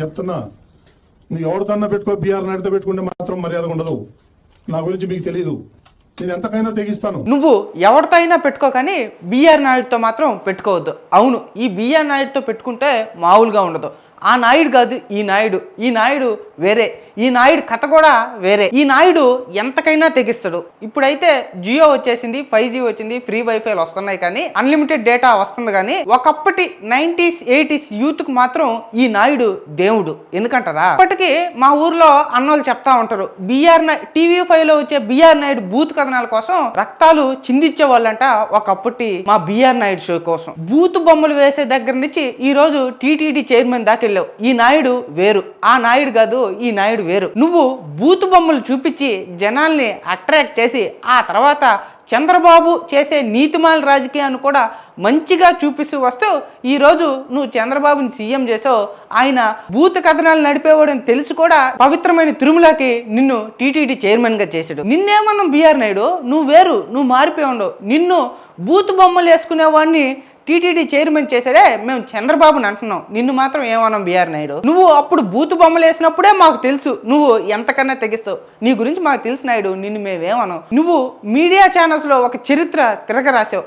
చెప్తున్నా. నువ్వు ఎవరితోన్నా పెట్టుకో బీఆర్ నాయుడుతో పెట్టుకుంటే మాత్రం మర్యాద ఉండదు. నా గురించి మీకు తెలియదు నేను ఎంతకైనా తెగిస్తాను. నువ్వు ఎవరితో అయినా పెట్టుకో కానీ బీఆర్ నాయుడుతో మాత్రం పెట్టుకోవద్దు. అవును ఈ బీఆర్ నాయుడుతో పెట్టుకుంటే మామూలుగా ఉండదు. ఆ నాయుడు కాదు ఈ నాయుడు. ఈ నాయుడు వేరే. ఈ నాయుడు కథ కూడా వేరే. ఈ నాయుడు ఎంతకైనా తెగిస్తాడు. ఇప్పుడైతే జియో వచ్చేసింది ఫైవ్ జీ వచ్చింది ఫ్రీ వైఫైలు వస్తున్నాయి కానీ అన్లిమిటెడ్ డేటా వస్తుంది కానీ ఒకప్పటి నైంటీస్ ఎయిటీస్ యూత్కు మాత్రం ఈ నాయుడు దేవుడు. ఎందుకంటారా? ఇప్పటికీ మా ఊర్లో అన్నోళ్ళు చెప్తా ఉంటారు బీఆర్ టీవీ ఫైవ్లో వచ్చే బీఆర్ నాయుడు బూత్ కథనాల కోసం రక్తాలు చిందించే వాళ్ళంట ఒకప్పటి మా బీఆర్ నాయుడు షో కోసం. బూత్ బొమ్మలు వేసే దగ్గర నుంచి ఈ రోజు టీటీడీ చైర్మన్ దాకా వెళ్ళావు. ఈ నాయుడు వేరు. ఆ నాయుడు కాదు ఈ నాయుడు వేరు. నువ్వు బూతు బొమ్మలు చూపించి జనాల్ని అట్రాక్ట్ చేసి ఆ తర్వాత చంద్రబాబు చేసే నీతిమాల రాజకీయాన్ని కూడా మంచిగా చూపిస్తూ వస్తూ ఈరోజు నువ్వు చంద్రబాబుని సీఎం చేసావు ఆయన భూత కథనాలు నడిపేవాడని తెలిసి కూడా పవిత్రమైన తిరుమలకి నిన్ను టీటీడీ చైర్మన్గా చేసాడు నిన్నేమన్నా బీఆర్ నాయుడు? నువ్వు వేరు నువ్వు మారిపోయి ఉండవు. నిన్ను బూత్ బొమ్మలు వేసుకునేవాడిని టీటీడీ చైర్మన్ చేశాడే మేము చంద్రబాబుని అంటున్నాం. నిన్ను మాత్రం ఏమన్నాం బీఆర్ నాయుడు? నువ్వు అప్పుడు బూతు బొమ్మలు వేసినప్పుడే మాకు తెలుసు నువ్వు ఎంతకన్నా తెగిస్తావు. నీ గురించి మాకు తెలుసు నాయుడు నిన్ను మేమేమన్నాం. నువ్వు మీడియా ఛానల్స్లో ఒక చరిత్ర తిరగరాసావు